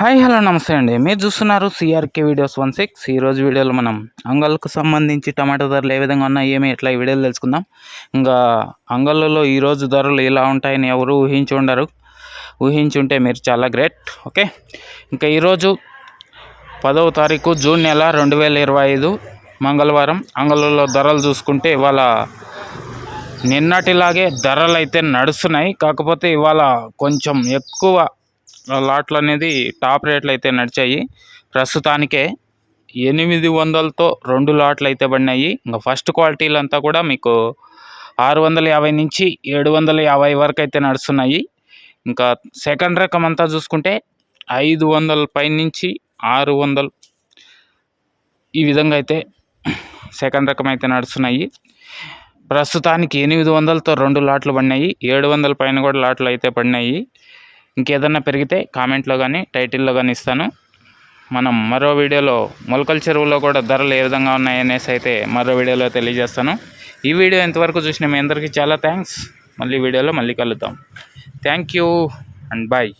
Hi hello నమస్తే అండి. మీరు చూస్తున్నారు సిఆర్కే వీడియోస్ వన్ సిక్స్ ఈరోజు వీడియోలో మనం అంగళ్ళకు సంబంధించి టమాటా ధరలు ఏ విధంగా ఉన్నాయి ఏమి ఎట్లా ఈ వీడియోలు తెలుసుకుందాం. ఇంకా అంగళ్ళలో ఈరోజు ధరలు ఇలా ఉంటాయని ఎవరు ఊహించి ఉండరు. ఊహించుంటే మీరు చాలా గ్రేట్ ఓకే ఇంకా ఈరోజు పదవ తారీఖు జూన్ నెల రెండు వేల ఇరవై ఐదు మంగళవారం. అంగళ్ళలో ధరలు చూసుకుంటే ఇవాళ నిన్నటిలాగే ధరలు అయితే నడుస్తున్నాయి. కాకపోతే ఇవాళ కొంచెం ఎక్కువ లాట్లు అనేది టాప్ రేట్లు అయితే నడిచాయి. ప్రస్తుతానికే ఎనిమిది వందలతో రెండు లాట్లు అయితే పడినాయి. ఇంకా ఫస్ట్ క్వాలిటీలు అంతా కూడా మీకు ఆరు వందల యాభై నుంచి ఏడు వందల యాభై వరకు అయితే నడుస్తున్నాయి. ఇంకా సెకండ్ రకం అంతా చూసుకుంటే ఐదు వందల పై నుంచి ఆరు వందలు ఈ విధంగా అయితే సెకండ్ రకం అయితే నడుస్తున్నాయి. ప్రస్తుతానికి ఎనిమిది వందలతో రెండు లాట్లు పడినాయి. ఏడు వందల పైన కూడా లాట్లు అయితే పడినాయి. ఇంకేదన్నా పెరిగితే కామెంట్లో కానీ టైటిల్లో కానీ ఇస్తాను. మనం మరో వీడియోలో మొలకల చెరువులో కూడా ధరలు ఏ విధంగా ఉన్నాయనేసి అయితే మరో వీడియోలో తెలియజేస్తాను. ఈ వీడియో ఎంతవరకు చూసిన మీ అందరికీ చాలా థ్యాంక్స్. మళ్ళీ వీడియోలో మళ్ళీ కలుద్దాం. Thank you and bye.